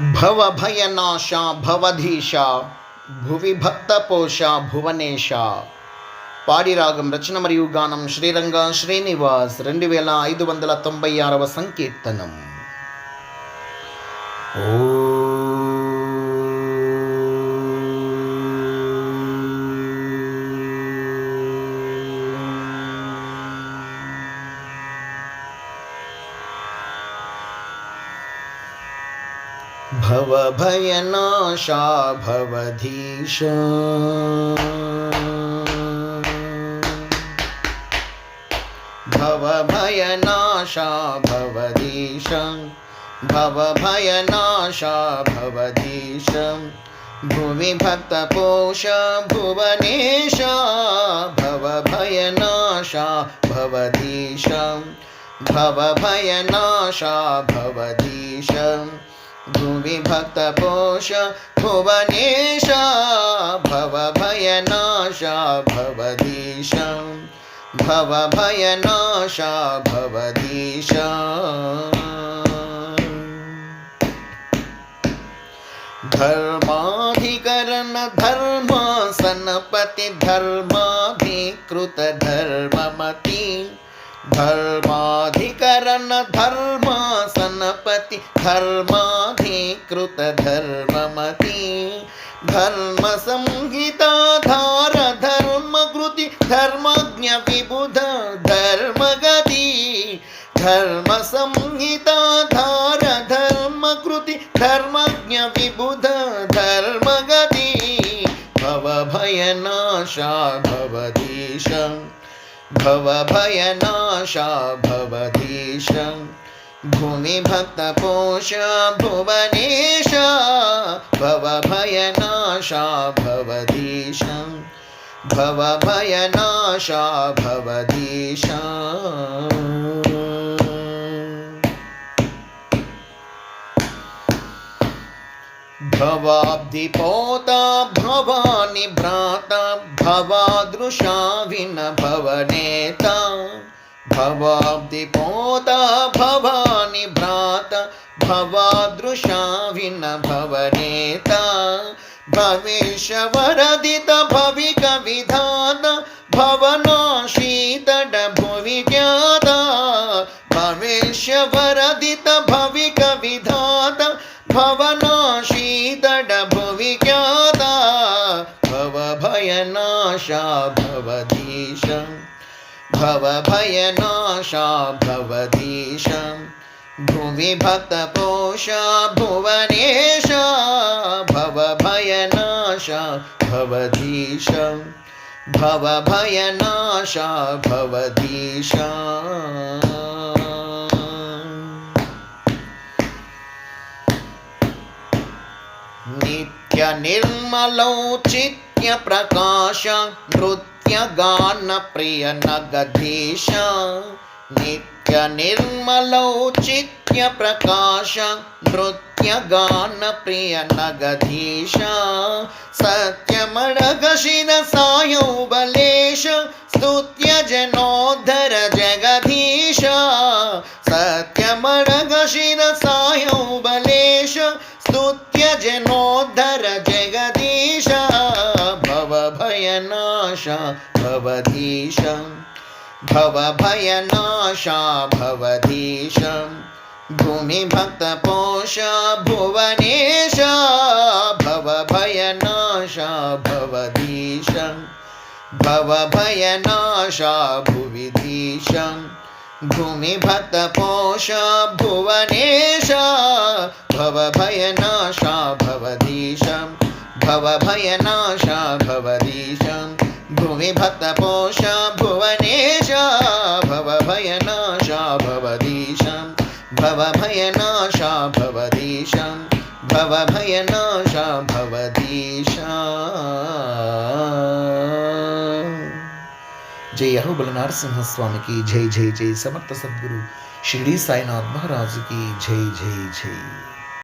భవభయనాశ భవధీశ భువి భక్తపోష భువనేశ పాడిరాగం రచన మరియు గానం శ్రీరంగ శ్రీనివాస్ రెండు వేల ఐదు వందల తొంభై ఆరవ సంకీర్తనం। भवभयनाशा भवधीश। भवभयनाशा भवधीश। भवभयनाशा भवधीश। भुवि भक्तपोष भुवनेश। भवभयनाशा भवधीश। भवभयनाशा भवधीश। विभक्तपोष भुवनेशा भवभयनाशा भवयनाशा भवधीशा। करणधर्मा सनपतिधर्माभि कृतधर्ममती ధర్మాధికరణ ధర్మాసనపతి ధర్మాధీకృత ధర్మమతి ధర్మ సంహితాధార ధర్మకృతి ధర్మజ్ఞ విబుధ ధర్మగతి ధర్మ సంహితాధార ధర్మకృతి ధర్మజ్ఞ విబుధ ధర్మగతి భవభయనాశా భవదీశం भवभयनाशा भवधीश भवभयनाशा भवधीश भूमि भक्तपोष भुवनेश। भवभयनाशा भवधीश भवभयनाशा भवधीश भवाब्धिपोता भवानि भ्राता भवादृशा विन भवनेता भवाब्धिपोता भवानि भ्राता भवादृशा विन भवनेता भविष्यवरदित भविक विधान भवधीश भवभयनाशा भवधीश भुवि भक्तपोष भुवनेश। भवभयनाश भवधीश भवभयनाश भवधीश नित्यनिर्मलौचित्यप्रकाश नृत्यगानप्रियनगधीश नित्यनिर्मलौचित्यप्रकाश नृत्यगानप्रियनगधीश सत्यमडगशिन सायो बलेश स्तुत्य जनोद्धर जगधीश सत्यमडगशिन सायो बलेश स्तुत्य भवभयनाश भवधीश भवभयनाशा भवधीश भूमि भक्तपोष भुवनेश भवभयनाश भवधीश भवभयनाश भुविधीश भूमि भक्तपोष भुवनेश भवभयनाश भवधीश भवभयनाश भवधीश भुवि भक्तपोष भुवनेश भवभयनाश भवभयनाश भवभयनाश भवधीश जय अहुबल नरसिंह स्वामी की जय जय जय, समर्थ सद्गुरु शिरडी साईनाथ महाराज की जय जय जय।